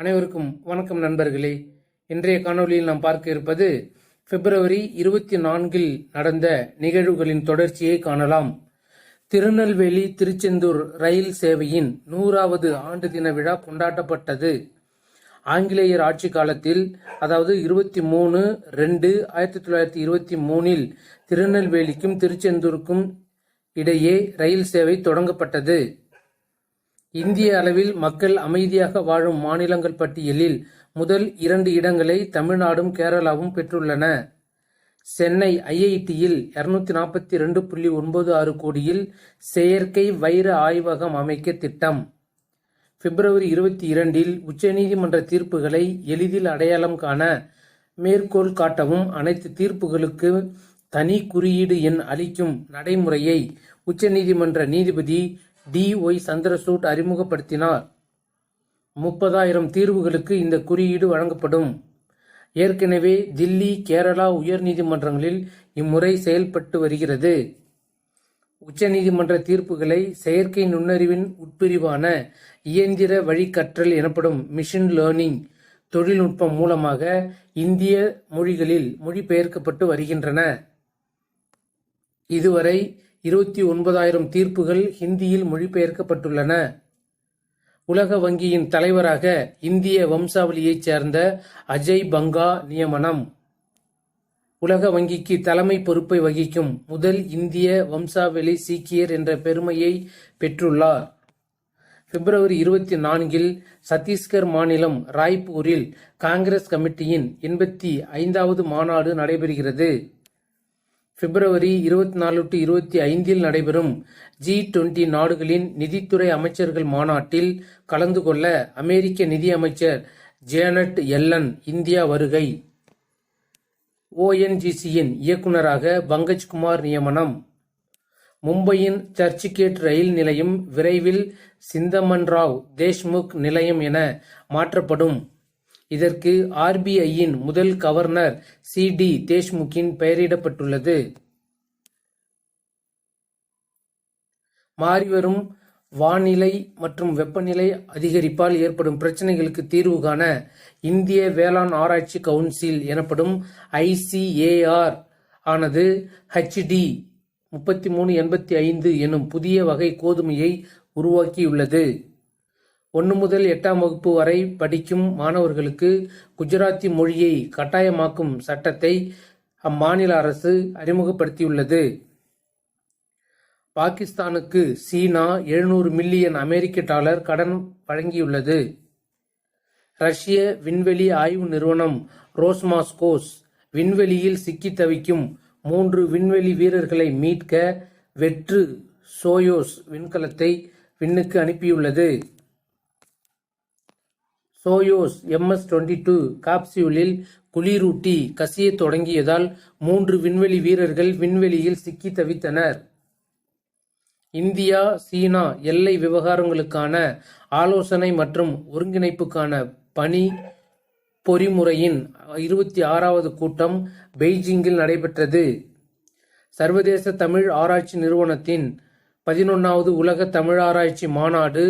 அனைவருக்கும் வணக்கம் நண்பர்களே. இன்றைய காணொளியில் நாம் பார்க்க இருப்பது பிப்ரவரி இருபத்தி நான்கில் நடந்த நிகழ்வுகளின் தொடர்ச்சியை காணலாம். திருநெல்வேலி திருச்செந்தூர் ரயில் சேவையின் நூறாவது ஆண்டு தின விழா கொண்டாடப்பட்டது. ஆங்கிலேயர் ஆட்சி காலத்தில் அதாவது இருபத்தி மூணு ரெண்டு ஆயிரத்தி தொள்ளாயிரத்தி இருபத்தி மூணில் திருநெல்வேலிக்கும் திருச்செந்தூருக்கும் இடையே ரயில் சேவை தொடங்கப்பட்டது. இந்திய அளவில் மக்கள் அமைதியாக வாழும் மாநிலங்கள் பட்டியலில் முதல் இரண்டு இடங்களை தமிழ்நாடும் கேரளாவும் பெற்றுள்ளன. சென்னை ஐஐடியில் இருநூத்தி நாற்பத்தி ரெண்டு புள்ளி ஒன்பது ஆறு கோடியில் செயற்கை வைர ஆய்வகம் அமைக்க திட்டம். பிப்ரவரி இருபத்தி இரண்டில் உச்சநீதிமன்ற தீர்ப்புகளை எளிதில் அடையாளம் காண மேற்கோள் காட்டவும் அனைத்து தீர்ப்புகளுக்கு தனி குறியீடு எண் அளிக்கும் நடைமுறையை உச்சநீதிமன்ற நீதிபதி டி ஒய் சந்திரசூட் அறிமுகப்படுத்தினார். முப்பதாயிரம் தீர்வுகளுக்கு இந்த குறியீடு வழங்கப்படும். ஏற்கனவே தில்லி கேரளா உயர்நீதிமன்றங்களில் இம்முறை செயல்பட்டு வருகிறது. உச்சநீதிமன்ற தீர்ப்புகளை செயற்கை நுண்ணறிவின் உட்பிரிவான இயந்திர வழிகற்றல் எனப்படும் மிஷின் லேர்னிங் தொழில்நுட்பம் மூலமாக இந்திய மொழிகளில் மொழிபெயர்க்கப்பட்டு வருகின்றன. இதுவரை இருபத்தி ஒன்பதாயிரம் தீர்ப்புகள் ஹிந்தியில் மொழிபெயர்க்கப்பட்டுள்ளன. உலக வங்கியின் தலைவராக இந்திய வம்சாவளியைச் சேர்ந்த அஜய் பங்கா நியமனம். உலக வங்கிக்கு தலைமை பொறுப்பை வகிக்கும் முதல் இந்திய வம்சாவளி சீக்கியர் என்ற பெருமையை பெற்றுள்ளார். பிப்ரவரி இருபத்தி நான்கில் சத்தீஸ்கர் மாநிலம் ராய்ப்பூரில் காங்கிரஸ் கமிட்டியின் எண்பத்தி ஐந்தாவது மாநாடு நடைபெறுகிறது. பிப்ரவரி இருபத்தி நாலு டு இருபத்தி ஐந்தில் நடைபெறும் ஜி டுவெண்டி நாடுகளின் நிதித்துறை அமைச்சர்கள் மாநாட்டில் கலந்து கொள்ள அமெரிக்க நிதியமைச்சர் ஜேனட் எல்லன் இந்தியா வருகை. ஓஎன்ஜிசியின் இயக்குநராக பங்கஜ்குமார் நியமனம். மும்பையின் சர்ச்சிகேட் ரயில் நிலையம் விரைவில் சிந்தமன்ராவ் தேஷ்முக் நிலையம் என மாற்றப்படும். இதற்கு ஆர்பிஐயின் முதல் கவர்னர் சி டி தேஷ்முக்கின் பெயரிடப்பட்டுள்ளது. மாறிவரும் வானிலை மற்றும் வெப்பநிலை அதிகரிப்பால் ஏற்படும் பிரச்சனைகளுக்கு தீர்வு காண இந்திய வேளாண் ஆராய்ச்சி கவுன்சில் எனப்படும் ஐசிஏஆர் ஆனது ஹெச்டி முப்பத்தி மூணு எண்பத்தி ஐந்து எனும் புதிய வகை கோதுமையை உருவாக்கியுள்ளது. ஒன்று முதல் எட்டாம் வகுப்பு வரை படிக்கும் மாணவர்களுக்கு குஜராத்தி மொழியை கட்டாயமாக்கும் சட்டத்தை அம்மாநில அரசு அறிமுகப்படுத்தியுள்ளது. பாகிஸ்தானுக்கு சீனா எழுநூறு மில்லியன் அமெரிக்க டாலர் கடன் வழங்கியுள்ளது. ரஷ்ய விண்வெளி ஆய்வு நிறுவனம் ரோஸ்மாஸ்கோஸ் விண்வெளியில் சிக்கி தவிக்கும் மூன்று விண்வெளி வீரர்களை மீட்க வெற்று சோயோஸ் விண்கலத்தை விண்ணுக்கு அனுப்பியுள்ளது. சோயோஸ் எம்எஸ் டுவெண்ட்டி டூ காப்சியூலில் குளிரூட்டி கசியத் தொடங்கியதால் மூன்று விண்வெளி வீரர்கள் விண்வெளியில் சிக்கி தவித்தனர். இந்தியா சீனா எல்லை விவகாரங்களுக்கான ஆலோசனை மற்றும் ஒருங்கிணைப்புக்கான பணி பொறிமுறையின் இருபத்தி ஆறாவது கூட்டம் பெய்ஜிங்கில் நடைபெற்றது. சர்வதேச தமிழ் ஆராய்ச்சி நிறுவனத்தின் பதினொன்றாவது உலக தமிழாராய்ச்சி மாநாடு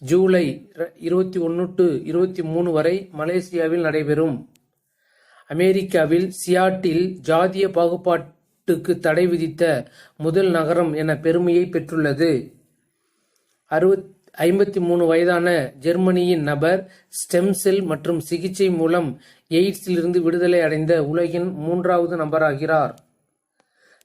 ஜூலை இருபத்தி ஒன்று டு இருபத்தி மூணு வரை மலேசியாவில் நடைபெறும். அமெரிக்காவில் சியாட்டில் ஜாதிய பாகுபாட்டுக்கு தடை விதித்த முதல் நகரம் என பெருமையை பெற்றுள்ளது. அறுபத் ஐம்பத்தி மூணு வயதான ஜெர்மனியின் நபர் ஸ்டெம் செல் மற்றும் சிகிச்சை மூலம் எய்ட்ஸிலிருந்து விடுதலை அடைந்த உலகின் மூன்றாவது நபராகிறார்.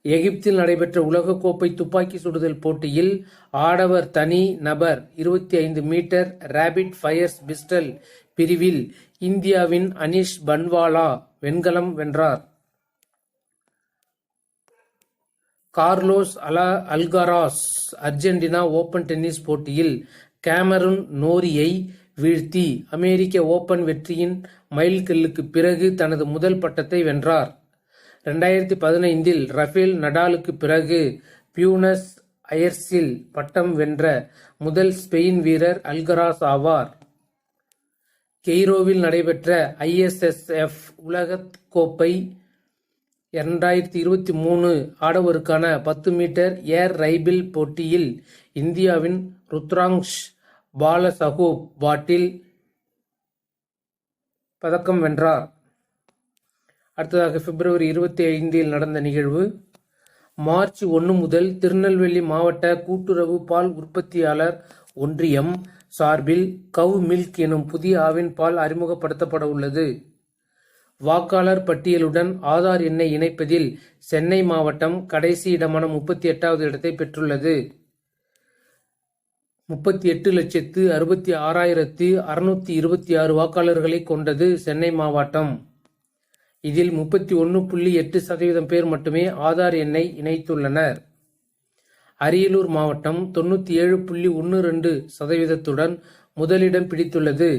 எகிப்தில் நடைபெற்ற உலகக்கோப்பை துப்பாக்கி சுடுதல் போட்டியில் ஆடவர் தனி நபர் இருபத்தி ஐந்து மீட்டர் ரேபிட் ஃபயர்ஸ் பிஸ்டல் பிரிவில் இந்தியாவின் அனிஷ் பன்வாலா வெண்கலம் வென்றார். கார்லோஸ் அலா அல்காராஸ் அர்ஜென்டினா ஓபன் டென்னிஸ் போட்டியில் கேமருன் நோரியை வீழ்த்தி அமெரிக்க ஓபன் வெற்றியின் மைல்கல்லுக்கு பிறகு தனது முதல் பட்டத்தை வென்றார். ரெண்டாயிரத்தி பதினைந்தில் ரஃபேல் நடாலுக்கு பிறகு பியூனஸ் அயர்ஸில் பட்டம் வென்ற முதல் ஸ்பெயின் வீரர் அல்கராஸ் ஆவார். கெய்ரோவில் நடைபெற்ற ஐஎஸ்எஸ்எஃப் உலக கோப்பை இரண்டாயிரத்தி இருபத்தி மூணு ஆடவருக்கான பத்து மீட்டர் ஏர் ரைபிள் போட்டியில் இந்தியாவின் ருத்ராங்ஷ் பாலசகோ பாட்டில் பதக்கம் வென்றார். அடுத்ததாக பிப்ரவரி இருபத்தி ஐந்தில் நடந்த நிகழ்வு. மார்ச் ஒன்று முதல் திருநெல்வேலி மாவட்ட கூட்டுறவு பால் உற்பத்தியாளர் ஒன்றியம் சார்பில் கவ் மில்க் எனும் புதிய ஆவின் பால் அறிமுகப்படுத்தப்பட உள்ளது. வாக்காளர் பட்டியலுடன் ஆதார் எண்ணை இணைப்பதில் சென்னை மாவட்டம் கடைசி இடமான முப்பத்தி எட்டாவது இடத்தை பெற்றுள்ளது. முப்பத்தி எட்டு லட்சத்து அறுபத்தி ஆறாயிரத்து அறுநூத்தி இருபத்தி ஆறு வாக்காளர்களை கொண்டது சென்னை மாவட்டம். இதில் முப்பத்தி ஒன்று புள்ளி எட்டு சதவீதம் பேர் மட்டுமே ஆதார் எண்ணை இணைத்துள்ளனர். அரியலூர் மாவட்டம் தொண்ணூற்றி ஏழு புள்ளி ஒன்று ரெண்டு சதவீதத்துடன் முதலிடம் பிடித்துள்ளது.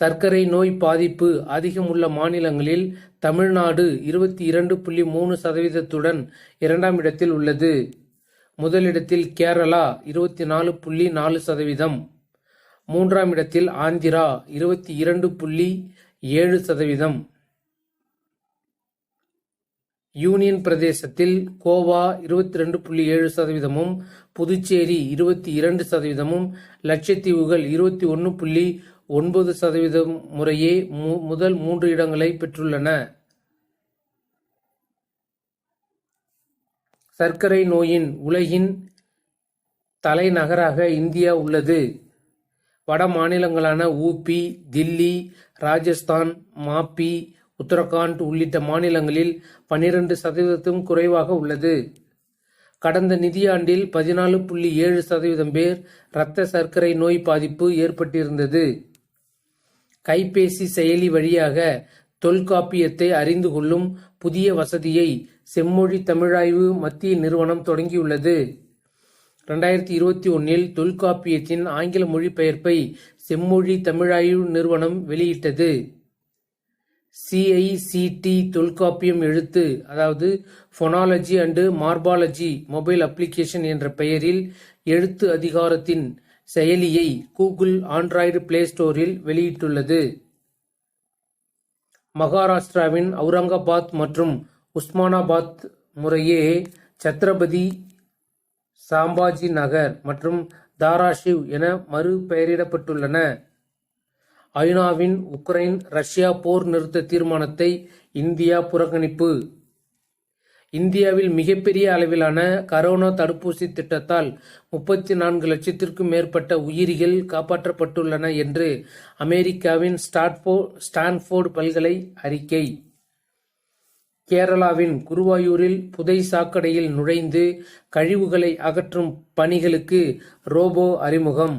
சர்க்கரை நோய் பாதிப்பு அதிகம் உள்ள மாநிலங்களில் தமிழ்நாடு இருபத்தி இரண்டு புள்ளி மூணு சதவீதத்துடன் இரண்டாம் இடத்தில் உள்ளது. முதலிடத்தில் கேரளா இருபத்தி நாலு புள்ளி நாலு சதவீதம். மூன்றாம் இடத்தில் ஆந்திரா இருபத்தி இரண்டு புள்ளி ஏழு சதவீதம். யூனியன் பிரதேசத்தில் கோவா இருபத்தி ரெண்டு புள்ளி ஏழு சதவீதமும் புதுச்சேரி இருபத்தி இரண்டு சதவீதமும் லட்சத்தீவுகள் இருபத்தி ஒன்று புள்ளி ஒன்பது சதவீதம் முறையே மு- முதல் மூன்று இடங்களை பெற்றுள்ளன. சர்க்கரை நோயின் உலகின் தலைநகராக இந்தியா உள்ளது. வட மாநிலங்களான U P Delhi Rajasthan M P Uttarakhand உள்ளிட்ட மாநிலங்களில் பனிரெண்டு சதவீதத்தும் குறைவாக உள்ளது. கடந்த நிதியாண்டில் பதினாலு புள்ளி ஏழு சதவீதம் பேர் இரத்த சர்க்கரை நோய் பாதிப்பு ஏற்பட்டிருந்தது. கைபேசி செயலி வழியாக தொல்காப்பியத்தை அறிந்து கொள்ளும் புதிய வசதியை செம்மொழி தமிழாய்வு மத்திய நிறுவனம் தொடங்கியுள்ளது. ரெண்டாயிரத்தி இருபத்தி ஒன்னில் தொல்காப்பியத்தின் ஆங்கில மொழிபெயர்ப்பை செம்மொழி தமிழாய்வு நிறுவனம் வெளியிட்டது. சிஐசிடி தொல்காப்பியம் எழுத்து அதாவது phonology and morphology mobile application என்ற பெயரில் எழுத்து அதிகாரத்தின் செயலியை கூகுள் ஆண்ட்ராய்டு பிளே ஸ்டோரில் வெளியிட்டுள்ளது. மகாராஷ்டிராவின் அவுரங்காபாத் மற்றும் உஸ்மானாபாத் முறையே சத்ரபதி சாம்பாஜி நகர் மற்றும் தாராஷிவ் என மறுபெயரிடப்பட்டுள்ளன. ஐநாவின் உக்ரைன் ரஷ்யா போர் நிறுத்த தீர்மானத்தை இந்தியா புறக்கணிப்பு. இந்தியாவில் மிகப்பெரிய அளவிலான கரோனா தடுப்பூசி திட்டத்தால் முப்பத்தி நான்கு லட்சத்திற்கும் மேற்பட்ட உயிரிகள் காப்பாற்றப்பட்டுள்ளன என்று அமெரிக்காவின் ஸ்டாட்போ ஸ்டான்ஃபோர்டு பல்கலை அறிக்கை. கேரளாவின் குருவாயூரில் புதை சாக்கடையில் நுழைந்து கழிவுகளை அகற்றும் பணிகளுக்கு ரோபோ அறிமுகம்.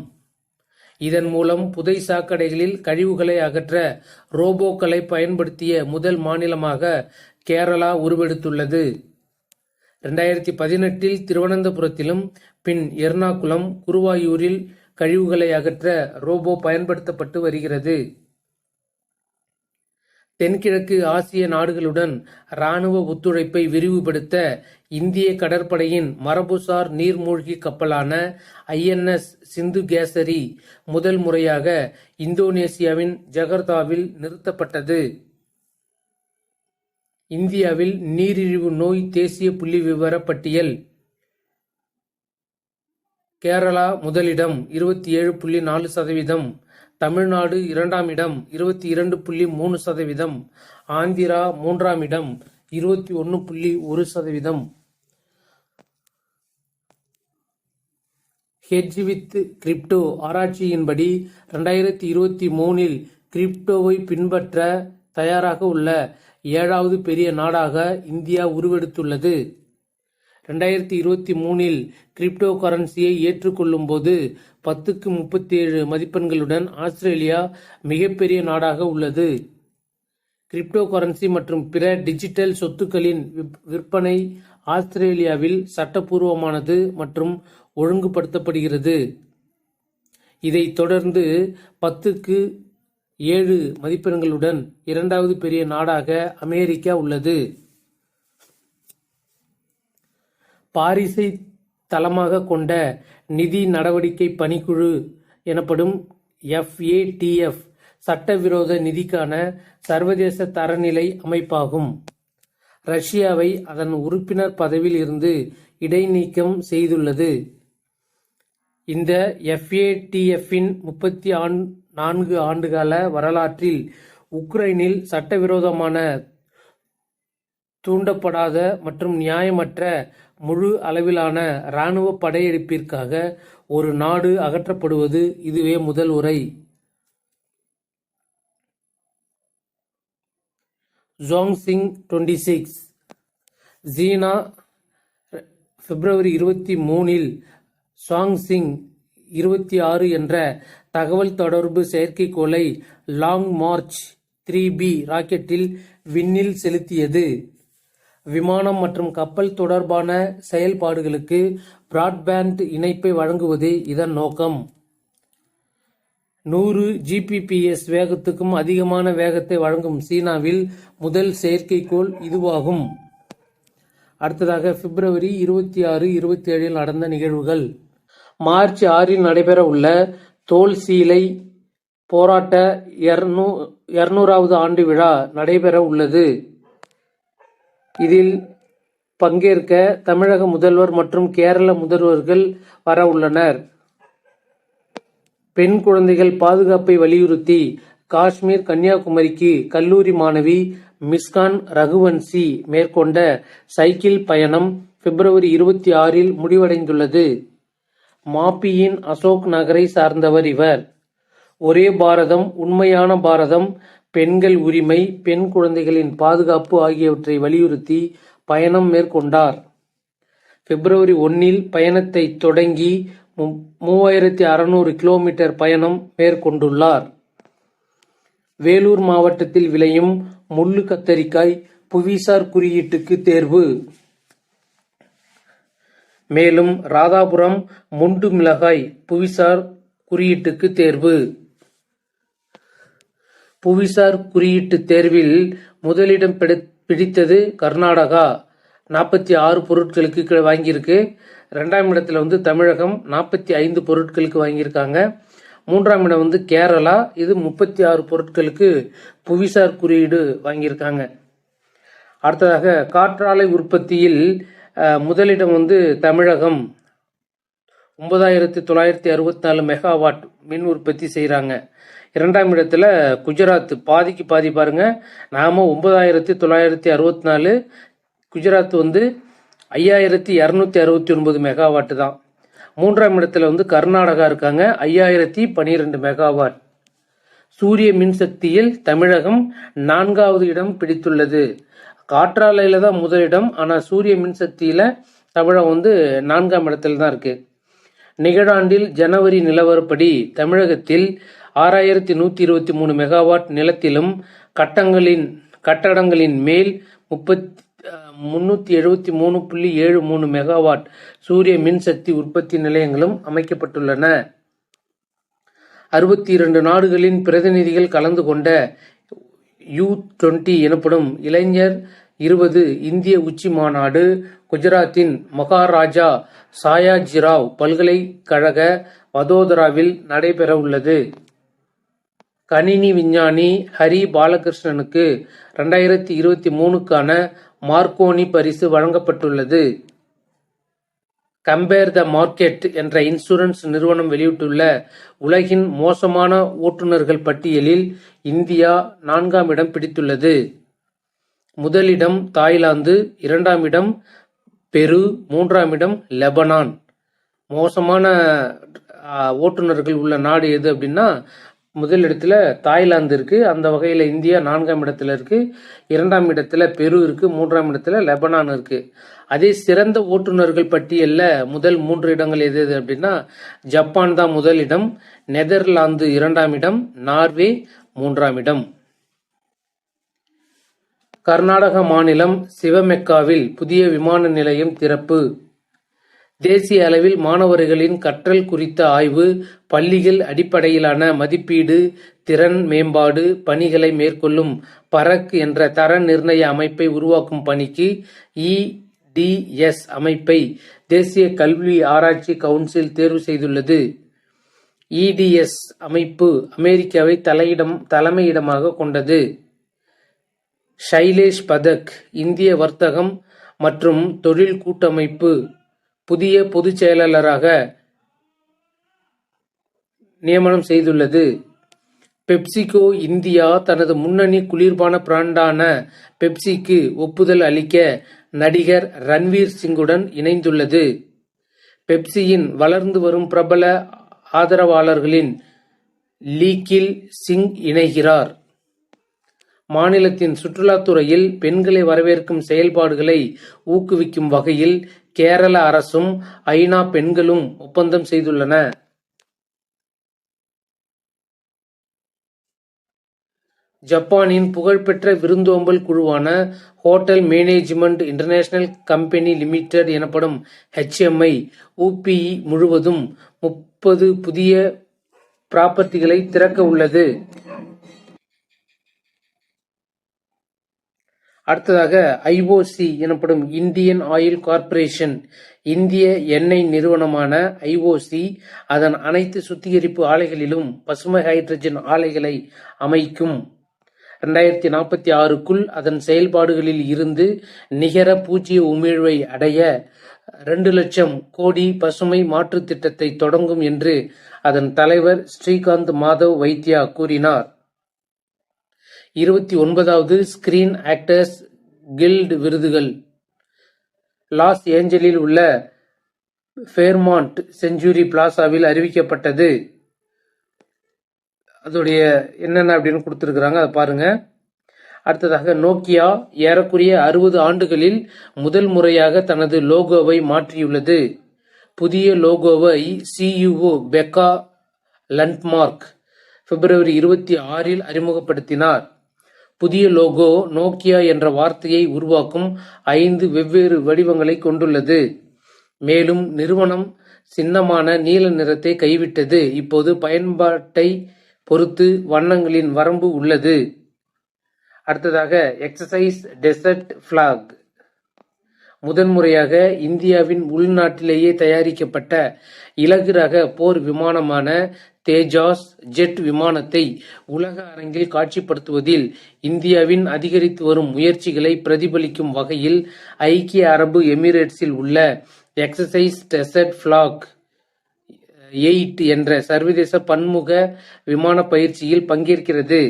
இதன் மூலம் புதை சாக்கடைகளில் கழிவுகளை அகற்ற ரோபோக்களை பயன்படுத்திய முதல் மாநிலமாக கேரளா உருவெடுத்துள்ளது. ரெண்டாயிரத்தி பதினெட்டில் திருவனந்தபுரத்திலும் பின் எர்ணாகுளம் குருவாயூரில் கழிவுகளை அகற்ற ரோபோ பயன்படுத்தப்பட்டு வருகிறது. தென்கிழக்கு ஆசிய நாடுகளுடன் இராணுவ ஒத்துழைப்பை விரிவுபடுத்த இந்திய கடற்படையின் மரபுசார் நீர்மூழ்கி கப்பலான ஐஎன்எஸ் சிந்து கேசரி முதல் முறையாக இந்தோனேசியாவின் ஜகர்தாவில் நிறுத்தப்பட்டது. இந்தியாவில் நீரிழிவு நோய் தேசிய புள்ளிவிவர பட்டியல் கேரளா முதலிடம் இருபத்தி ஏழு புள்ளி நாலு சதவீதம் தமிழ்நாடு இரண்டாம் இடம் இருபத்தி இரண்டு புள்ளி மூணு சதவீதம். ஆந்திரா மூன்றாம் இடம் இருபத்தி ஒன்று புள்ளி ஒரு சதவீதம். ஹெட்ஜ் வித் கிரிப்டோ ஆராய்ச்சியின்படி ரெண்டாயிரத்தி இருபத்தி மூணில் கிரிப்டோவை பின்பற்ற தயாராக உள்ள ஏழாவது பெரிய நாடாக இந்தியா உருவெடுத்துள்ளது. ரெண்டாயிரத்தி இருபத்தி மூணில் கிரிப்டோ கரன்சியை ஏற்றுக்கொள்ளும் போது பத்துக்கு முப்பத்தி ஏழு மதிப்பெண்களுடன் ஆஸ்திரேலியா மிகப்பெரிய நாடாக உள்ளது. கிரிப்டோ கரன்சி மற்றும் பிற டிஜிட்டல் சொத்துக்களின் விற்பனை ஆஸ்திரேலியாவில் சட்டப்பூர்வமானது மற்றும் ஒழுங்குபடுத்தப்படுகிறது. இதைத் தொடர்ந்து பத்துக்கு ஏழு மதிப்பெண்களுடன் இரண்டாவது பெரிய நாடாக அமெரிக்கா உள்ளது. பாரிஸை தளமாக கொண்ட நிதி நடவடிக்கை பணிக்குழு எனப்படும் எஃப்ஏடிஎஃப் சட்டவிரோத நிதிக்கான சர்வதேச தரநிலை அமைப்பாகும். ரஷ்யாவை அதன் உறுப்பினர் பதவியில் இருந்து இடைநீக்கம் செய்துள்ளது. இந்த எஃப்ஏடிஎஃப்பின் முப்பத்தி நான்கு ஆண்டுகால வரலாற்றில் உக்ரைனில் சட்டவிரோதமான தூண்டப்படாத மற்றும் நியாயமற்ற முழு அளவிலான இராணுவ படையெடுப்பிற்காக ஒரு நாடு அகற்றப்படுவது இதுவே முதல் உரை. Zhongxing twenty six. ஜீனா பிப்ரவரி இருபத்தி மூணில் சாங்சிங் இருபத்தி ஆறு என்ற தகவல் தொடர்பு செயற்கைக்கோளை லாங் மார்ச் த்ரீ பி ராக்கெட்டில் விண்ணில் செலுத்தியது. விமானம் மற்றும் கப்பல் தொடர்பான செயல்பாடுகளுக்கு பிராட்பேண்ட் இணைப்பை வழங்குவதே இதன் நோக்கம். நூறு ஜிபிபிஎஸ் வேகத்துக்கும் அதிகமான வேகத்தை வழங்கும் சீனாவில் முதல் செயற்கைக்கோள் இதுவாகும். அடுத்ததாக பிப்ரவரி இருபத்தி ஆறு இருபத்தி ஏழில் நடந்த நிகழ்வுகள். மார்ச் ஆறில் நடைபெற உள்ள தோல் சீலை போராட்ட இருநூ இருநூறாவது ஆண்டு விழா நடைபெற உள்ளது இதில் பங்கேற்க தமிழக முதல்வர் மற்றும் கேரள முதல்வர்கள் வர உள்ளனர். பெண் குழந்தைகள் பாதுகாப்பை வலியுறுத்தி காஷ்மீர் கன்னியாகுமரிக்கு கல்லூரி மாணவி மிஸ்கான் ரகுவன்சி மேற்கொண்ட சைக்கிள் பயணம் பிப்ரவரி இருபத்தி ஆறில் முடிவடைந்துள்ளது. மாப்பியின் அசோக் நகரை சார்ந்தவர் இவர். ஒரே பாரதம் உண்மையான பாரதம் பெண்கள் உரிமை பெண் குழந்தைகளின் பாதுகாப்பு ஆகியவற்றை வலியுறுத்தி பயணம் மேற்கொண்டார். பிப்ரவரி ஒன்னில் பயணத்தை தொடங்கி மு- மூவாயிரத்தி அறுநூறு கிலோமீட்டர் பயணம் மேற்கொண்டுள்ளார். வேலூர் மாவட்டத்தில் விளையும் முள்ளு கத்தரிக்காய் புவிசார் குறியீட்டுக்கு தேர்வு. மேலும் ராதாபுரம் முண்டு மிளகாய் புவிசார் குறியீட்டுக்கு தேர்வு. புவிசார் குறியீட்டு தேர்வில் முதலிடம் பிடித்தது கர்நாடகா. நாற்பத்தி ஆறு பொருட்களுக்கு வாங்கியிருக்கு. ரெண்டாம் இடத்துல வந்து தமிழகம் நாற்பத்தி ஐந்து பொருட்களுக்கு வாங்கியிருக்காங்க. மூன்றாம் இடம் வந்து கேரளா. இது முப்பத்தி ஆறு பொருட்களுக்கு புவிசார் குறியீடு வாங்கியிருக்காங்க. அடுத்ததாக காற்றாலை உற்பத்தியில் முதலிடம் வந்து தமிழகம். ஒன்பதாயிரத்தி தொள்ளாயிரத்தி அறுபத்தி நாலு மெகாவாட் மின் உற்பத்தி செய்கிறாங்க இரண்டாம் இடத்துல குஜராத் பாதிக்கு பாதி பாருங்க. நாம ஒன்பதாயிரத்தி தொள்ளாயிரத்தி அறுபத்தி நாலு குஜராத் வந்து ஐயாயிரத்தி இரநூத்தி அறுபத்தி ஒன்பது மெகாவாட் தான். மூன்றாம் இடத்துல வந்து கர்நாடகா இருக்காங்க. ஐயாயிரத்தி பனிரெண்டு மெகாவாட். சூரிய மின்சக்தியில் தமிழகம் நான்காவது இடம் பிடித்துள்ளது. காற்றாலையில தான் முதலிடம் ஆனால் சூரிய மின்சக்தியில தமிழகம் வந்து நான்காம் இடத்துல தான் இருக்கு. நிகழாண்டில் ஜனவரி நிலவரப்படி தமிழகத்தில் ஆறாயிரத்தி நூற்றி இருபத்தி மூணு மெகாவாட் நிலத்திலும் கட்டங்களின் கட்டடங்களின் மேல் முப்பத் முன்னூற்றி எழுபத்தி மூணு புள்ளி ஏழு மூணு மெகாவாட் சூரிய மின்சக்தி உற்பத்தி நிலையங்களும் அமைக்கப்பட்டுள்ளன. அறுபத்தி இரண்டு நாடுகளின் பிரதிநிதிகள் கலந்து கொண்ட யூ டுவெண்ட்டி எனப்படும் இளைஞர் இருபது இந்திய உச்சி மாநாடு குஜராத்தின் மகாராஜா சாயாஜிராவ் பல்கலைக்கழக வதோதராவில் நடைபெற உள்ளது. கணினி விஞ்ஞானி ஹரி பாலகிருஷ்ணனுக்கு ரெண்டாயிரத்தி இருபத்தி மூணுக்கான மார்க்கோனி பரிசு வழங்கப்பட்டுள்ளது. கம்பேர் த மார்க்கெட் என்ற இன்சூரன்ஸ் நிறுவனம் வெளியிட்டுள்ள உலகின் மோசமான ஓட்டுநர்கள் பட்டியலில் இந்தியா நான்காம் இடம் பிடித்துள்ளது. முதலிடம் தாய்லாந்து இரண்டாம் இடம் பெரு மூன்றாம் இடம் லெபனான். மோசமான ஓட்டுநர்கள் உள்ள நாடு எது அப்படின்னா முதல் இடத்துல தாய்லாந்து இருக்குது அந்த வகையில் இந்தியா நான்காம் இடத்துல இருக்குது இரண்டாம் இடத்துல பெரு இருக்குது மூன்றாம் இடத்துல லெபனான் இருக்குது அதே சிறந்த ஓட்டுநர்கள் பட்டியலில் முதல் மூன்று இடங்கள் எது எது அப்படின்னா ஜப்பான் தான் முதல் இடம் நெதர்லாந்து இரண்டாம் இடம் நார்வே மூன்றாம் இடம். கர்நாடக மாநிலம் சிவமெக்காவில் புதிய விமான நிலையம் திறப்பு. தேசிய அளவில் மாணவர்களின் கற்றல் குறித்த ஆய்வு பள்ளிகள் அடிப்படையிலான மதிப்பீடு திறன் மேம்பாடு பணிகளை மேற்கொள்ளும் பரக் என்ற தர நிர்ணய அமைப்பை உருவாக்கும் பணிக்கு இடிஎஸ் அமைப்பை தேசிய கல்வி ஆராய்ச்சி கவுன்சில் தேர்வு செய்துள்ளது. இடிஎஸ் அமைப்பு அமெரிக்காவை தலையிடம் தலைமையிடமாக கொண்டது. ஷைலேஷ் பதக் இந்திய வர்த்தகம் மற்றும் தொழில் கூட்டமைப்பு புதிய பொதுச் செயலாளராக நியமனம் செய்துள்ளது. பெப்சிகோ இந்தியா தனது முன்னணி குளிர்பான பிராண்டான பெப்சிக்கு ஒப்புதல் அளிக்க நடிகர் ரன்வீர் சிங்குடன் இணைந்துள்ளது. பெப்சியின் வளர்ந்து வரும் பிரபல ஆதரவாளர்களின் லீக்கில் சிங் இணைகிறார். மாநிலத்தின் சுற்றுலாத்துறையில் பெண்களை வரவேற்கும் செயல்பாடுகளை ஊக்குவிக்கும் வகையில் கேரள அரசும் ஐநா பெண்களும் ஒப்பந்தம் செய்துள்ளன. ஜப்பானின் புகழ்பெற்ற விருந்தோம்பல் குழுவான hotel management international company limited எனப்படும் ஹெச்எம்ஐ உபிஇ முழுவதும் முப்பது புதிய ப்ராப்பர்ட்டிகளை திறக்க உள்ளது. அடுத்ததாக ஐஓசி எனப்படும் இந்தியன் ஆயில் கார்ப்பரேஷன் இந்திய எண்ணெய் நிறுவனமான ஐஓசி அதன் அனைத்து சுத்திகரிப்பு ஆலைகளிலும் பசுமை ஹைட்ரஜன் ஆலைகளை அமைக்கும். இரண்டாயிரத்தி நாற்பத்தி ஆறுக்குள் அதன் செயல்பாடுகளில் இருந்து நிகர பூஜ்ஜிய உமிழ்வை அடைய ரெண்டு லட்சம் கோடி பசுமை மாற்று திட்டத்தை தொடங்கும் என்று அதன் தலைவர் ஸ்ரீகாந்த் மாதவ் வைத்யா கூறினார். இருபத்தி ஒன்பதாவது ஸ்கிரீன் ஆக்டர்ஸ் கில்டு விருதுகள். லாஸ் ஏஞ்சலில் உள்ள ஃபேர்மாண்ட் செஞ்சுரி பிளாசாவில் அறிவிக்கப்பட்டது. அதோடைய என்னென்ன அப்படின்னு கொடுத்துருக்குறாங்க அதை பாருங்க. அடுத்ததாக நோக்கியா ஏறக்குறைய அறுபது ஆண்டுகளில் முதல் முறையாக தனது லோகோவை மாற்றியுள்ளது. புதிய லோகோவை சிஇஓ பெக்கா லண்ட்மார்க் பிப்ரவரி இருபத்தி ஆறில் அறிமுகப்படுத்தினார். புதிய லோகோ நோக்கியா என்ற வார்த்தையை உருவாக்கும் ஐந்து வெவ்வேறு வடிவங்களை கொண்டுள்ளது. மேலும் நிறுவனம் சின்னமான நீல நிறத்தை கைவிட்டது. இப்போது பயன்பாட்டை பொறுத்து வண்ணங்களின் வரம்பு உள்ளது. அடுத்ததாக எக்ஸசைஸ் டெசர்ட் ஃபிளாக் முதன்முறையாக இந்தியாவின் உள்நாட்டிலேயே தயாரிக்கப்பட்ட இலகு ரக போர் விமானமான தேஜாஸ் ஜெட் விமானத்தை உலக அரங்கில் காட்சிப்படுத்துவதில் இந்தியாவின் அதிகரித்து வரும் முயற்சிகளை பிரதிபலிக்கும் வகையில் ஐக்கிய அரபு எமிரேட்ஸில் உள்ள எக்ஸசைஸ் டெசர்ட் ஃபிளாக் எயிட் என்ற சர்வதேச பன்முக விமான பயிற்சியில் பங்கேற்கிறது.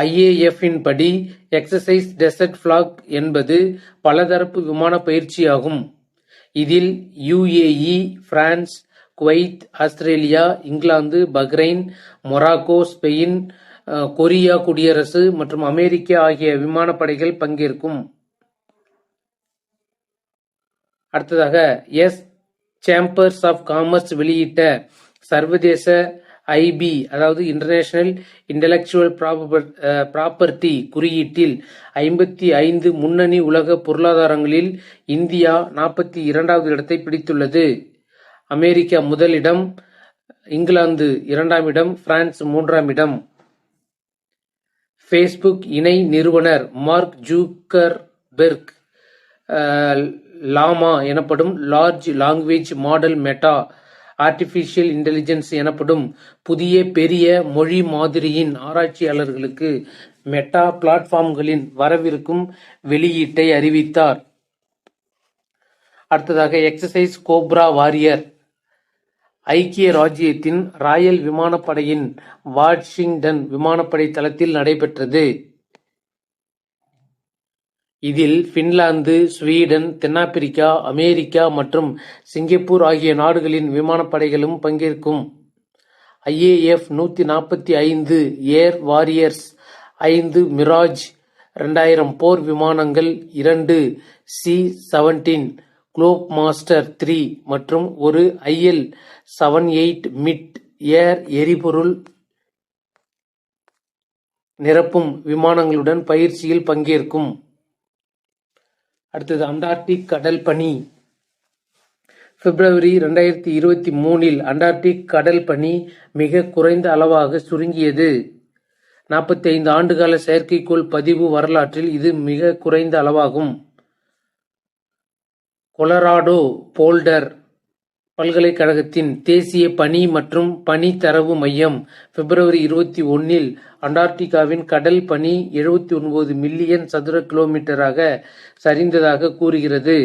ஐஏஎஃப்பின் படி எக்ஸசைஸ் டெசர்ட் ஃபிளாக் என்பது பலதரப்பு விமான பயிற்சியாகும். இதில் UAE France Kuwait Australia England Bahrain Morocco Spain Korea குடியரசு மற்றும் அமெரிக்கா ஆகிய விமானப்படைகள் பங்கேற்கும். அடுத்ததாக எஸ் சேம்பர்ஸ் ஆஃப் காமர்ஸ் வெளியிட்ட சர்வதேச ஐபி அதாவது இன்டர்நேஷனல் இன்டலெக்சுவல் ப்ராப்பர்ட்டி குறியீட்டில் ஐம்பத்தி ஐந்து முன்னணி உலக பொருளாதாரங்களில் இந்தியா நாற்பத்தி இரண்டாவது இடத்தை பிடித்துள்ளது. அமெரிக்கா முதலிடம் இங்கிலாந்து இரண்டாம் இடம் பிரான்ஸ் மூன்றாம் இடம். ஃபேஸ்புக் இணை நிறுவனர் மார்க் ஜூக்கர்பெர்க் லாமா எனப்படும் large language model Meta artificial intelligence எனப்படும் புதிய பெரிய மொழி மாதிரியின் ஆராய்ச்சியாளர்களுக்கு மெட்டா பிளாட்ஃபார்ம்களின் வரவிருக்கும் வெளியீட்டை அறிவித்தார். அடுத்ததாக எக்ஸசைஸ் கோப்ரா வாரியர் ஐக்கிய ராஜ்யத்தின் ராயல் விமானப்படையின் வாஷிங்டன் விமானப்படை தளத்தில் நடைபெற்றது. இதில் பின்லாந்து ஸ்வீடன் தென்னாப்பிரிக்கா அமெரிக்கா மற்றும் சிங்கப்பூர் ஆகிய நாடுகளின் விமானப்படைகளும் பங்கேற்கும். ஐஏஎஃப் நூத்தி நாற்பத்தி ஐந்து ஏர் வாரியர்ஸ் ஐந்து மிராஜ் ரெண்டாயிரம் போர் விமானங்கள் இரண்டு C seventeen Globemaster three மற்றும் ஒரு IL seven eight mid air எரிபொருள் நிரப்பும் விமானங்களுடன் பயிற்சியில் பங்கேற்கும். அடுத்தது அண்டார்டிக் கடல் பனி பிப்ரவரி ரெண்டாயிரத்தி இருபத்தி மூணில் அண்டார்டிக் கடல் பனி மிக குறைந்த அளவாக சுருங்கியது. நாற்பத்தி ஐந்து ஆண்டுகால செயற்கைக்கோள் பதிவு வரலாற்றில் இது மிக குறைந்த அளவாகும். கொலராடோ போல்டர் பல்கலைக்கழகத்தின் தேசிய பனி மற்றும் பனி தரவு மையம் பிப்ரவரி இருபத்தி ஒன்னில் அண்டார்டிகாவின் கடல் பனி எழுபத்தி ஒன்பது மில்லியன் சதுர கிலோமீட்டராக சரிந்ததாக கூறுகிறது.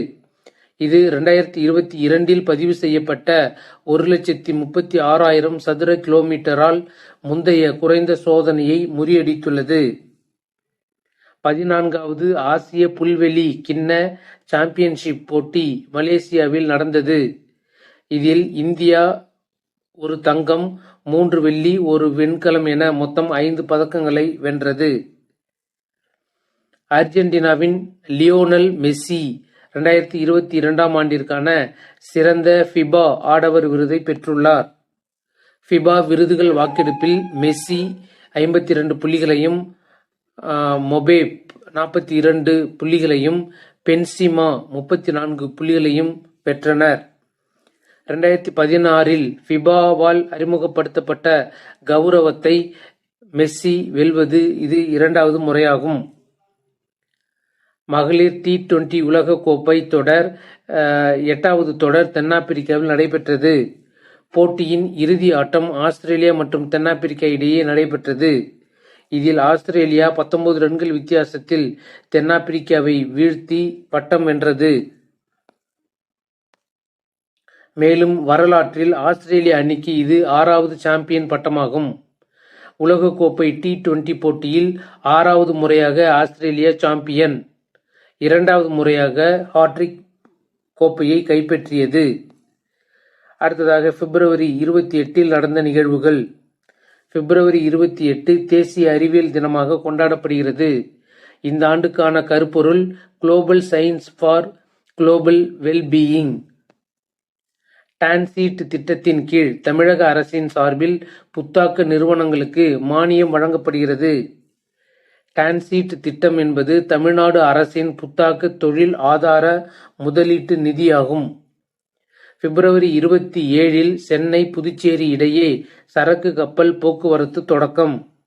இது இரண்டாயிரத்தி இருபத்தி இரண்டில் பதிவு செய்யப்பட்ட ஒரு லட்சத்தி முப்பத்தி ஆறாயிரம் சதுர கிலோமீட்டரால் முந்தைய குறைந்த சோதனையை முறியடித்துள்ளது. பதினான்காவது ஆசிய புல்வெளி கிண்ண சாம்பியன்ஷிப் போட்டி மலேசியாவில் நடந்தது. இதில் இந்தியா ஒரு தங்கம் மூன்று வெள்ளி ஒரு வெண்கலம் என மொத்தம் ஐந்து பதக்கங்களை வென்றது. அர்ஜென்டினாவின் லியோனல் மெஸ்ஸி இரண்டாயிரத்தி இருபத்தி இரண்டாம் ஆண்டிற்கான சிறந்த ஃபிபா ஆடவர் விருதை பெற்றுள்ளார். ஃபிபா விருதுகள் வாக்கெடுப்பில் மெஸ்ஸி ஐம்பத்தி இரண்டு புள்ளிகளையும் மொபேப் நாற்பத்தி இரண்டு புள்ளிகளையும் பென்சிமா முப்பத்தி நான்கு புள்ளிகளையும் பெற்றனர். ரெண்டாயிரத்தி பதினாறில் ஃபிபாவால் அறிமுகப்படுத்தப்பட்ட கௌரவத்தை மெஸ்ஸி வெல்வது இது இரண்டாவது முறையாகும். மகளிர் டி டுவெண்டி உலக கோப்பை தொடர் எட்டாவது தொடர் தென்னாப்பிரிக்காவில் நடைபெற்றது. போட்டியின் இறுதி ஆட்டம் ஆஸ்திரேலியா மற்றும் தென்னாப்பிரிக்கா இடையே நடைபெற்றது. இதில் ஆஸ்திரேலியா பத்தொன்பது ரன்கள் வித்தியாசத்தில் தென்னாப்பிரிக்காவை வீழ்த்தி பட்டம் வென்றது. மேலும் வரலாற்றில் ஆஸ்திரேலிய அணிக்கு இது ஆறாவது சாம்பியன் பட்டமாகும். உலகக்கோப்பை டி டுவெண்டி போட்டியில் ஆறாவது முறையாக ஆஸ்திரேலியா சாம்பியன் இரண்டாவது முறையாக ஹாட்ரிக் கோப்பையை கைப்பற்றியது. அடுத்ததாக பிப்ரவரி இருபத்தி எட்டில் நடந்த நிகழ்வுகள். பிப்ரவரி இருபத்தி எட்டு தேசிய அறிவியல் தினமாக கொண்டாடப்படுகிறது. இந்த ஆண்டுக்கான கருப்பொருள் global science for global wellbeing TANSEED திட்டத்தின் கீழ் தமிழக அரசின் சார்பில் புத்தாக்க நிறுவனங்களுக்கு மானியம் வழங்கப்படுகிறது. டான்சீட் திட்டம் என்பது தமிழ்நாடு அரசின் புத்தாக்க தொழில் ஆதார முதலீட்டு நிதியாகும். பிப்ரவரி இருபத்தி ஏழில் சென்னை புதுச்சேரி இடையே சரக்கு கப்பல் போக்குவரத்து தொடக்கம்.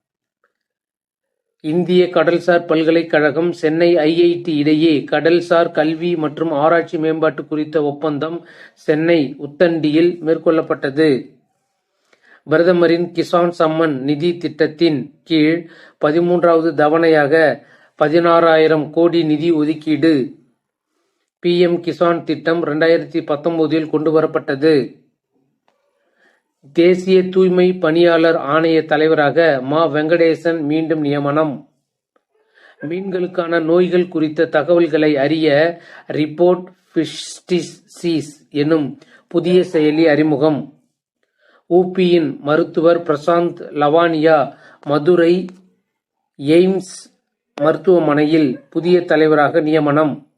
இந்திய கடல்சார் பல்கலைக்கழகம் சென்னை ஐஐடி இடையே கடல்சார் கல்வி மற்றும் ஆராய்ச்சி மேம்பாட்டு குறித்த ஒப்பந்தம் சென்னை உத்தண்டியில் மேற்கொள்ளப்பட்டது. பிரதமரின் கிசான் சம்மன் நிதி திட்டத்தின் கீழ் பதிமூன்றாவது தவணையாக பதினாறாயிரம் கோடி நிதி ஒதுக்கீடு. பிஎம் கிசான் திட்டம் இரண்டாயிரத்தி பத்தொன்பதில் கொண்டு வரப்பட்டது தேசிய தூய்மை பணியாளர் ஆணைய தலைவராக மா. வெங்கடேசன் மீண்டும் நியமனம். மீன்களுக்கான நோய்கள் குறித்த தகவல்களை அறிய ரிப்போர்ட் பிஸ்டிசீஸ் எனும் புதிய செயலி அறிமுகம். ஊபியின் மருத்துவர் பிரசாந்த் லவானியா மதுரை எய்ம்ஸ் மருத்துவமனையில் புதிய தலைவராக நியமனம்.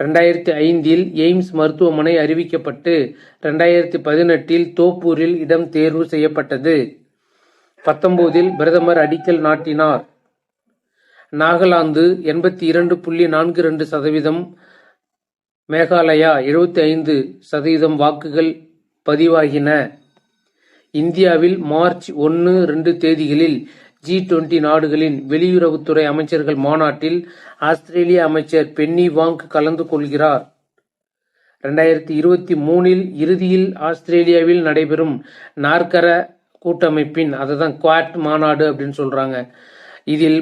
ரெண்டாயிரத்தி ஐந்தில் எய்ம்ஸ் மருத்துவமனை அறிவிக்கப்பட்டு ரெண்டாயிரத்தி பதினெட்டில் தோப்பூரில் இடம் தேர்வு செய்யப்பட்டது. பத்தொன்பதில் பிரதமர் அடிக்கல் நாட்டினார். நாகாலாந்து எண்பத்தி இரண்டு புள்ளி நான்கு ரெண்டு சதவீதம் மேகாலயா எழுபத்தி ஐந்து சதவீதம் வாக்குகள் பதிவாகின. இந்தியாவில் மார்ச் ஒன்று ரெண்டு தேதிகளில் ஜி டுவெண்டி நாடுகளின் வெளியுறவுத்துறை அமைச்சர்கள் மாநாட்டில் ஆஸ்திரேலிய அமைச்சர் பென்னி வாங் கலந்து கொள்கிறார். இரண்டாயிரத்தி இருபத்தி மூணில் இறுதியில் ஆஸ்திரேலியாவில் நடைபெறும் நாற்கர கூட்டமைப்பின் அதுதான் குவாட் மாநாடு அப்படின்னு சொல்றாங்க. இதில்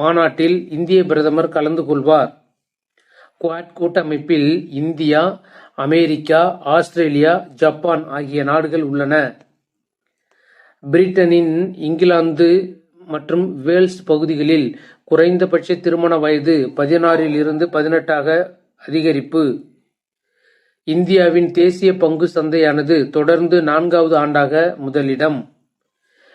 மாநாட்டில் இந்திய பிரதமர் கலந்து கொள்வார். குவாட் கூட்டமைப்பில் இந்தியா அமெரிக்கா ஆஸ்திரேலியா ஜப்பான் ஆகிய நாடுகள் உள்ளன. பிரிட்டனின் இங்கிலாந்து மற்றும் வேல்ஸ் பகுதிகளில் குறைந்தபட்ச திருமண வயது பதினாறில் இருந்து பதினெட்டாக அதிகரிப்பு. இந்தியாவின் தேசிய பங்கு சந்தையானது தொடர்ந்து நான்காவது ஆண்டாக முதலிடம்.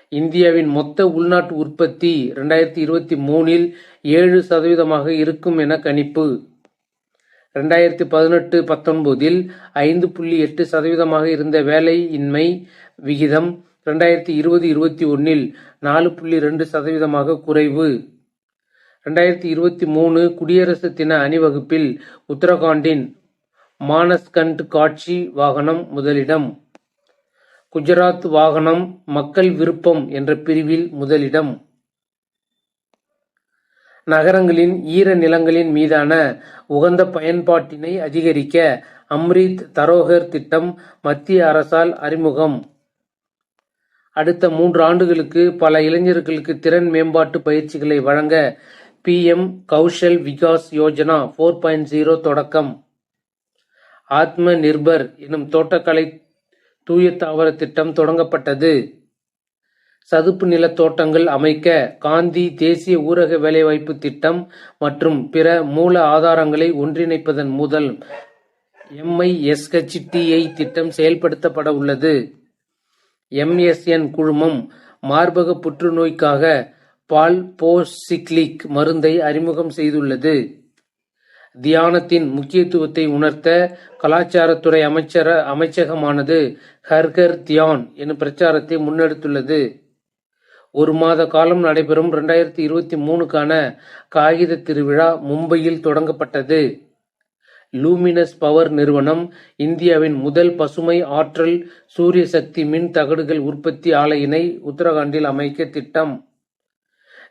இந்தியாவின் மொத்த உள்நாட்டு உற்பத்தி இரண்டாயிரத்தி இருபத்தி மூணில் ஏழு சதவீதமாக இருக்கும் என கணிப்பு. ரெண்டாயிரத்தி பதினெட்டு பத்தொன்பதில் ஐந்து புள்ளி எட்டு சதவீதமாக இருந்த வேலையின்மை விகிதம் ரெண்டாயிரத்தி இருபது இருபத்தி ஒன்னில் நாலு புள்ளி ரெண்டு சதவீதமாக குறைவு. ரெண்டாயிரத்தி இருபத்தி மூணு குடியரசு தின அணிவகுப்பில் உத்தரகாண்டின் மானஸ்கண்ட் காட்சி வாகனம் முதலிடம். குஜராத் வாகனம் மக்கள் விருப்பம் என்ற பிரிவில் முதலிடம். நகரங்களின் ஈர நிலங்களின் மீதான உகந்த பயன்பாட்டினை அதிகரிக்க அம்ரித் தரோகர் திட்டம் மத்திய அரசால் அறிமுகம். அடுத்த மூன்று ஆண்டுகளுக்கு பல இளைஞர்களுக்கு திறன் மேம்பாட்டு பயிற்சிகளை வழங்க PM Kaushal Vikas Yojana four point zero தொடக்கம். ஆத்ம நிர்பர் எனும் தோட்டக்கலை தூய தாவர திட்டம் தொடங்கப்பட்டது. சதுப்பு நில தோட்டங்கள் அமைக்க காந்தி தேசிய ஊரக வேலைவாய்ப்பு திட்டம் மற்றும் பிற மூல ஆதாரங்களை ஒன்றிணைப்பதன் முதல் எம்ஐஎஸ்ஹெச்டிஐ திட்டம் செயல்படுத்தப்பட உள்ளது. எம்எஸ்என் குழுமம் மார்பக புற்றுநோய்க்காக பால்போசிக்ளிக் மருந்தை அறிமுகம் செய்துள்ளது. தியானத்தின் முக்கியத்துவத்தை உணர்த்த கலாச்சாரத்துறை அமைச்சர அமைச்சகமானது ஹர்கர் தியான் எனும் பிரச்சாரத்தை முன்னெடுத்துள்ளது. ஒரு மாத காலம் நடைபெறும் இரண்டாயிரத்தி இருபத்தி மூணுக்கான காகித திருவிழா மும்பையில் தொடங்கப்பட்டது. லூமினஸ் பவர் நிறுவனம் இந்தியாவின் முதல் பசுமை ஆற்றல் சூரிய சக்தி மின் தகடுகள் உற்பத்தி ஆலையினை உத்தரகாண்டில் அமைக்க திட்டம்.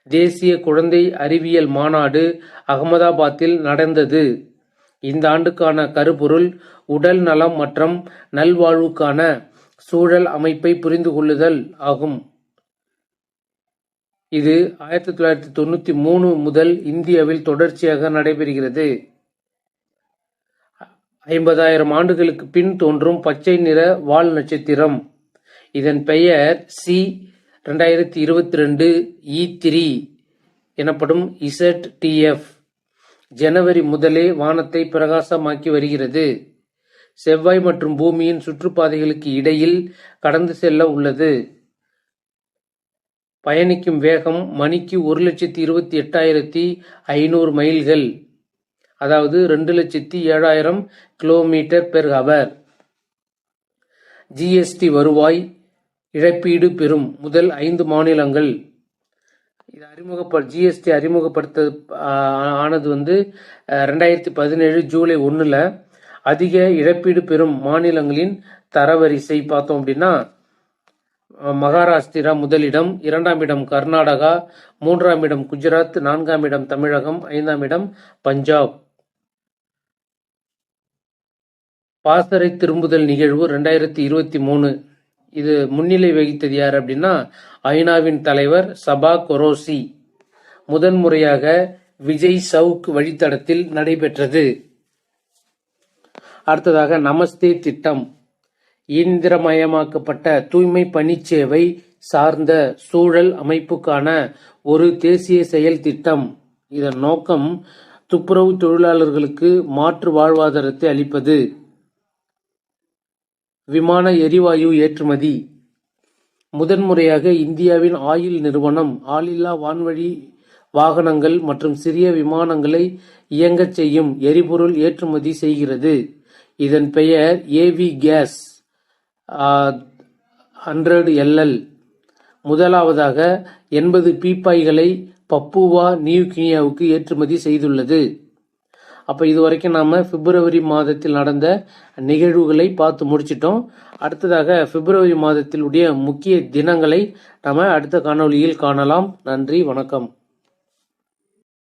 தேசிய குழந்தை அறிவியல் மாநாடு அகமதாபாத்தில் நடந்தது. இந்த ஆண்டுக்கான கருப்பொருள் உடல் நலம் மற்றும் நல்வாழ்வுக்கான சூழல் அமைப்பை புரிந்து கொள்ளுதல் ஆகும். இது ஆயிரத்தி தொள்ளாயிரத்தி தொண்ணூத்தி மூணு முதல் இந்தியாவில் தொடர்ச்சியாக நடைபெறுகிறது. ஐம்பதாயிரம் ஆண்டுகளுக்கு பின் தோன்றும் பச்சை நிற வால் நட்சத்திரம். இதன் பெயர் சி ரெண்டாயிரத்தி இருபத்தி ரெண்டு இ த்ரீ எனப்படும் இசட் டிஎஃப் ஜனவரி முதலே வானத்தை பிரகாசமாக்கி வருகிறது. செவ்வாய் மற்றும் பூமியின் சுற்றுப்பாதைகளுக்கு இடையில் கடந்து செல்ல உள்ளது. பயணிக்கும் வேகம் மணிக்கு ஒரு லட்சத்தி இருபத்தி எட்டாயிரத்தி ஐநூறு மைல்கள். அதாவது ரெண்டு லட்சத்தி ஏழாயிரம் கிலோமீட்டர் பெர் ஹவர். ஜிஎஸ்டி வருவாய் இழப்பீடு பெறும் முதல் ஐந்து மாநிலங்கள். இது அறிமுகப்ப ஜிஎஸ்டி அறிமுகப்படுத்த ஆனது வந்து ரெண்டாயிரத்தி பதினேழு ஜூலை ஒன்றில் அதிக இழப்பீடு பெறும் மாநிலங்களின் தரவரிசை பார்த்தோம் அப்படின்னா மகாராஷ்டிரா முதலிடம் இரண்டாம் இடம் கர்நாடகா மூன்றாம் இடம் குஜராத் நான்காம் இடம் தமிழகம் ஐந்தாம் இடம் பஞ்சாப். பாசறை திரும்புதல் நிகழ்வு ரெண்டாயிரத்தி இருபத்தி மூணு. இது முன்னிலை வகித்தது யார் அப்படின்னா ஐநாவின் தலைவர் சபா கொரோசி. முதன்முறையாக விஜய் சவுக் வழித்தடத்தில் நடைபெற்றது. அடுத்ததாக நமஸ்தே திட்டம். இயந்திரமயமாக்கப்பட்ட தூய்மை பணிச்சேவை சார்ந்த சூழல் அமைப்புக்கான ஒரு தேசிய செயல் திட்டம். இதன் நோக்கம் துப்புரவு தொழிலாளர்களுக்கு மாற்று வாழ்வாதாரத்தை அளிப்பது. விமான எரிவாயு ஏற்றுமதி. முதன்முறையாக இந்தியாவின் ஆயில் நிறுவனம் ஆளில்லா வான்வழி வாகனங்கள் மற்றும் சிறிய விமானங்களை இயங்கச் செய்யும் எரிபொருள் ஏற்றுமதி செய்கிறது. இதன் பெயர் ஏவி கேஸ் ஹண்ட்ரட் எல்எல் முதலாவதாக எண்பது பீப்பாய்களை பப்புவா நியூ கினியாவுக்கு ஏற்றுமதி செய்துள்ளது. அப்போ இது வரைக்கும் நாம் பிப்ரவரி மாதத்தில் நடந்த நிகழ்வுகளை பார்த்து முடிச்சிட்டோம். அடுத்ததாக பிப்ரவரி மாதத்திலுடைய முக்கிய தினங்களை நாம் அடுத்த காணொளியில் காணலாம். நன்றி வணக்கம்.